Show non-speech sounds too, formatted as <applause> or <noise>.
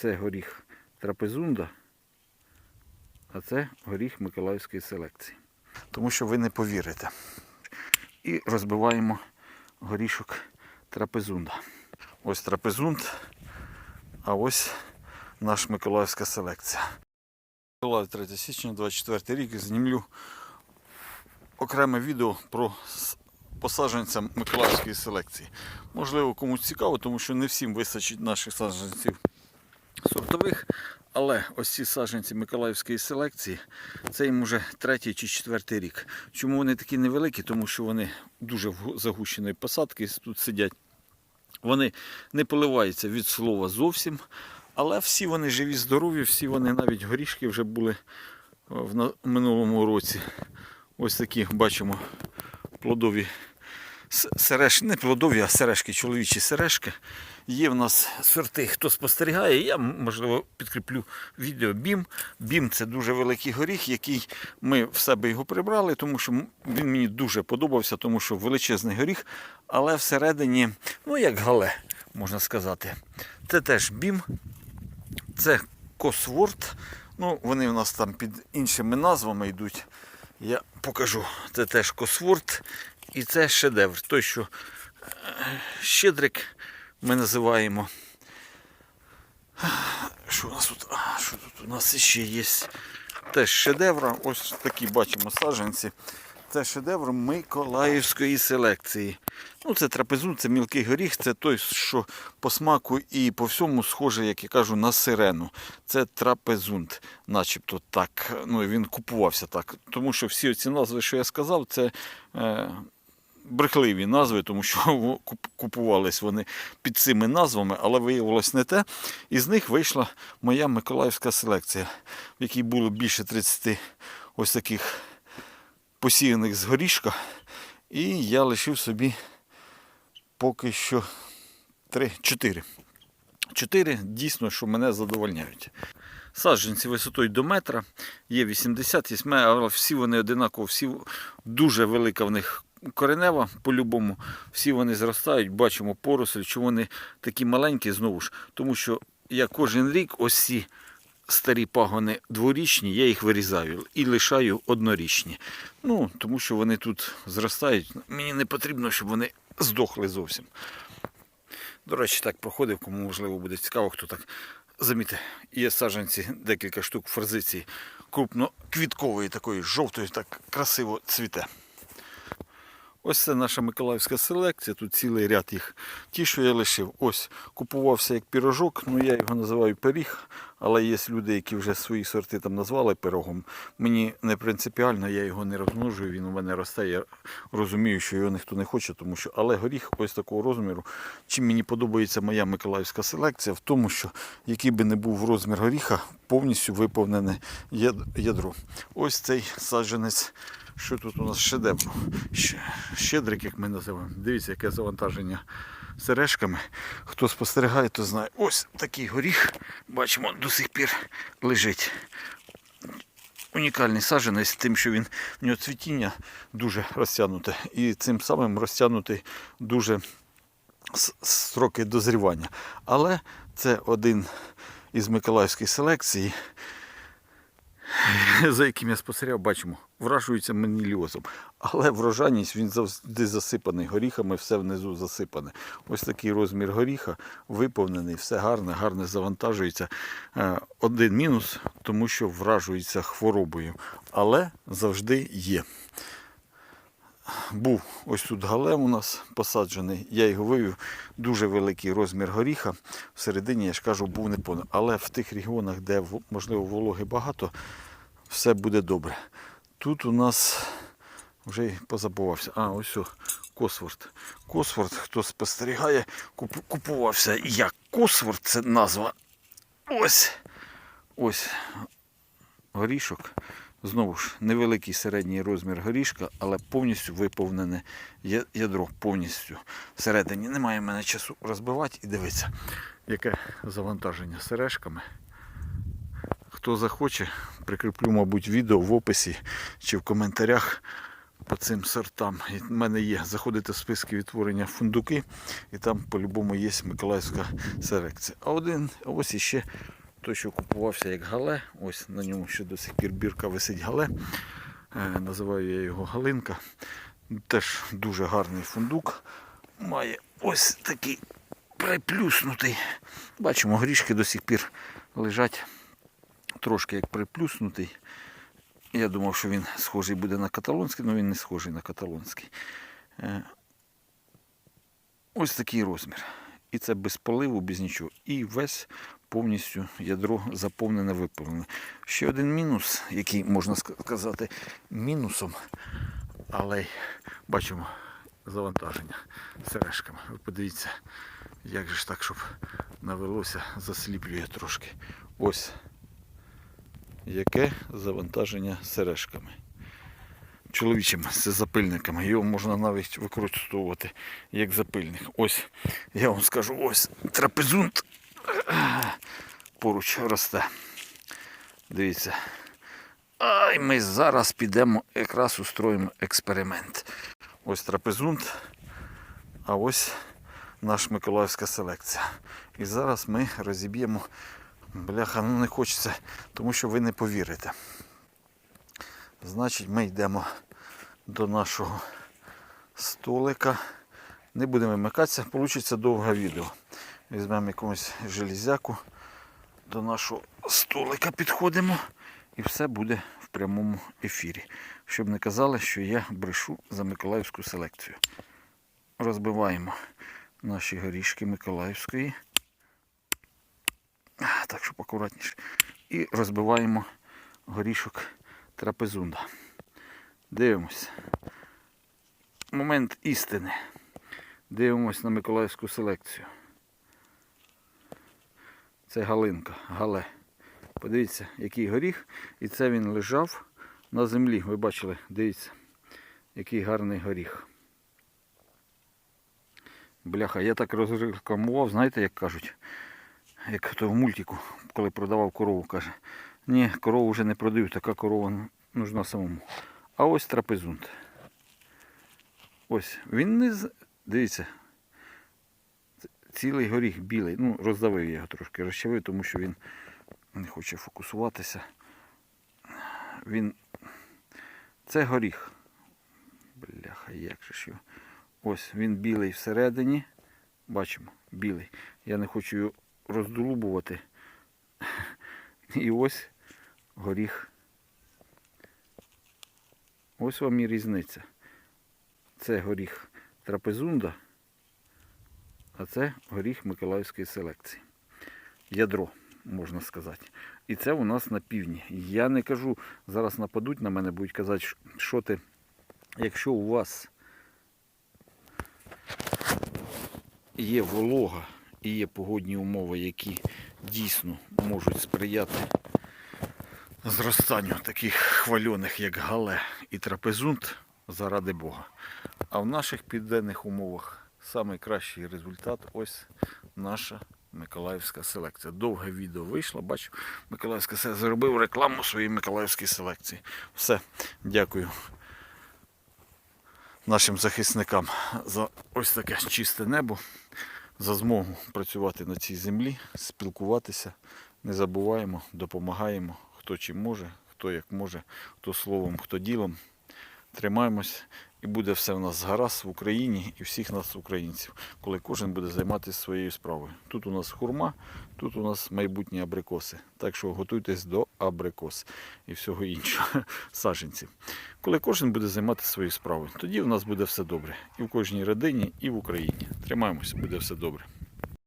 Це горіх трапезунда, а це горіх Миколаївської селекції. Тому що ви не повірите. І розбиваємо горішок трапезунда. Ось трапезунд, а ось наш Миколаївська селекція. Миколаїв 3 січня 24 рік знімлю окреме відео про с- Миколаївської селекції. Можливо, комусь цікаво, тому що не всім вистачить наших саджанців сортових. Але ось ці саджанці Миколаївської селекції, це їм уже третій чи четвертий рік. Чому вони такі невеликі? Тому що вони дуже загущеної посадки тут сидять. Вони не поливаються від слова зовсім, але всі вони живі, здорові, всі вони навіть горішки вже були в минулому році. Ось такі бачимо плодові сережки, не плодові, а сережки, чоловічі сережки. Є в нас сорти, хто спостерігає. Я, можливо, підкріплю відео BIM. BIM це дуже великий горіх, який ми в себе його прибрали, тому що він мені дуже подобався, тому що величезний горіх, але всередині, ну як гале, можна сказати. Це теж BIM, це Cosworth. Ну, вони в нас там під іншими назвами йдуть. Я покажу. Це теж Cosworth. І це шедевр. Той, що е, щедрик ми називаємо. Що у нас тут? Що тут у нас ще є? Теж шедевр. Ось такі бачимо саджанці. Це шедевр Миколаївської селекції. Ну, це трапезун, це мілкий горіх, це той, що по смаку і по всьому схоже, як я кажу, на сирену. Це трапезунт, начебто так. Ну, він купувався так. Тому що всі ці назви, що я сказав, це е, брехливі назви, тому що <laughs> куп- купувались вони під цими назвами, але виявилось не те. І з них вийшла моя миколаївська селекція, в якій було більше 30 ось таких посіяних з горішка. І я лишив собі поки що 3, 4. 4 дійсно, що мене задовольняють. Саджанці висотою до метра, є 80, є але всі вони одинаково, всі дуже велика в них коренева по-любому. Всі вони зростають, бачимо порослі, що вони такі маленькі знову ж. Тому що я кожен рік ось ці старі пагони дворічні, я їх вирізаю і лишаю однорічні. Ну, тому що вони тут зростають. Мені не потрібно, щоб вони здохли зовсім. До речі, так проходив, кому можливо буде цікаво, хто так заміти. Є саджанці, декілька штук форзиції крупноквіткової, такої жовтої, так красиво цвіте. Ось це наша миколаївська селекція, тут цілий ряд їх. Ті, що я лишив, ось купувався як пірожок, ну я його називаю пиріг, але є люди, які вже свої сорти там назвали пирогом. Мені не принципіально, я його не розмножую, він у мене росте. Я розумію, що його ніхто не хоче, тому що але горіх ось такого розміру. Чим мені подобається моя миколаївська селекція, в тому, що який би не був розмір горіха, повністю виповнене ядро. Ось цей саджанець. Що тут у нас шедевр? Щ- Щедрик, як ми називаємо. Дивіться, яке завантаження сережками. Хто спостерігає, то знає. Ось такий горіх, бачимо, до сих пір лежить. Унікальний саджанець, тим, що він в нього цвітіння дуже розтягнуте. І цим самим розтягнутий дуже строки дозрівання. Але це один із Миколаївської селекції, <laughs> за яким я спостерігав, бачимо, вражується меніліозом. Але врожайність він завжди засипаний горіхами, все внизу засипане. Ось такий розмір горіха виповнений, все гарне, гарне завантажується. Е, Один мінус, тому що вражується хворобою. Але завжди є. Був ось тут галем у нас посаджений, я його вивів. Дуже великий розмір горіха. Всередині, я ж кажу, був не повний. Але в тих регіонах, де можливо вологи багато, все буде добре. Тут у нас вже й позабувався. А, ось о, Косворд. Косворд, хто спостерігає, куп- купувався як Косворд, це назва. Ось. Ось горішок. Знову ж невеликий середній розмір горішка, але повністю виповнене ядро. Повністю. Всередині немає в мене часу розбивати і дивитися, яке завантаження сережками. Хто захоче, прикріплю, мабуть, відео в описі чи в коментарях по цим сортам. В мене є. Заходите в списки відтворення фундуки, і там по-любому є Миколаївська селекція. А один, а ось іще той, що купувався як гале. Ось на ньому ще до сих пір бірка висить гале. Е, називаю я його Галинка. Теж дуже гарний фундук. Має ось такий приплюснутий. Бачимо, горішки до сих пір лежать трошки як приплюснутий. Я думав, що він схожий буде на каталонський, але він не схожий на каталонський. Е, Ось такий розмір. І це без поливу, без нічого. І весь повністю ядро заповнене виповнене. Ще один мінус, який можна сказати мінусом, але бачимо завантаження сережками. Ви подивіться, як же ж так, щоб навелося, засліплює трошки. Ось яке завантаження сережками. Чоловічими з запильниками. Його можна навіть використовувати як запильник. Ось, я вам скажу, ось трапезунт поруч росте. Дивіться. А і ми зараз підемо якраз устроїмо експеримент. Ось трапезунт, а ось наш Миколаївська селекція. І зараз ми розіб'ємо. Бляха, ну не хочеться, тому що ви не повірите. Значить, ми йдемо до нашого столика. Не будемо вмикатися, вийде довге відео. Візьмемо якусь железяку, до нашого столика підходимо і все буде в прямому ефірі. Щоб не казали, що я брешу за Миколаївську селекцію. Розбиваємо наші горішки Миколаївської. Так, щоб акуратніше. І розбиваємо горішок трапезунда. Дивимось. Момент істини. Дивимось на Миколаївську селекцію. Це галинка, гале. Подивіться, який горіх. І це він лежав на землі. Ви бачили, дивіться, який гарний горіх. Бляха, я так розрекламував, знаєте, як кажуть, як то в мультику, коли продавав корову, каже. Ні, корову вже не продаю, така корова нужна самому. А ось трапезунт. Ось, він не з... Дивіться. Цілий горіх білий. Ну, роздавив я його трошки, розчавив, тому що він не хоче фокусуватися. Він. Це горіх. Бляха, як же ж його. Ось він білий всередині. Бачимо, білий. Я не хочу його роздолубувати. І ось горіх. Ось вам і різниця. Це горіх трапезунда, а це горіх Миколаївської селекції. Ядро, можна сказати. І це у нас на півдні. Я не кажу, зараз нападуть на мене, будуть казати, що ти, якщо у вас є волога і є погодні умови, які дійсно можуть сприяти зростанню таких хвальоних, як гале і трапезунт, заради Бога. А в наших південних умовах найкращий результат ось наша Миколаївська селекція. Довге відео вийшло, бачу, Миколаївська селекція зробив рекламу своїй Миколаївській селекції. Все, дякую нашим захисникам за ось таке чисте небо, за змогу працювати на цій землі, спілкуватися. Не забуваємо, допомагаємо, хто чим може, хто як може, хто словом, хто ділом. Тримаємось і буде все в нас гаразд в Україні і всіх нас, українців, коли кожен буде займатися своєю справою. Тут у нас хурма, тут у нас майбутні абрикоси. Так що готуйтесь до абрикос і всього іншого <laughs> саженців. Коли кожен буде займати свою справу, тоді в нас буде все добре. І в кожній родині, і в Україні. Тримаємося, буде все добре.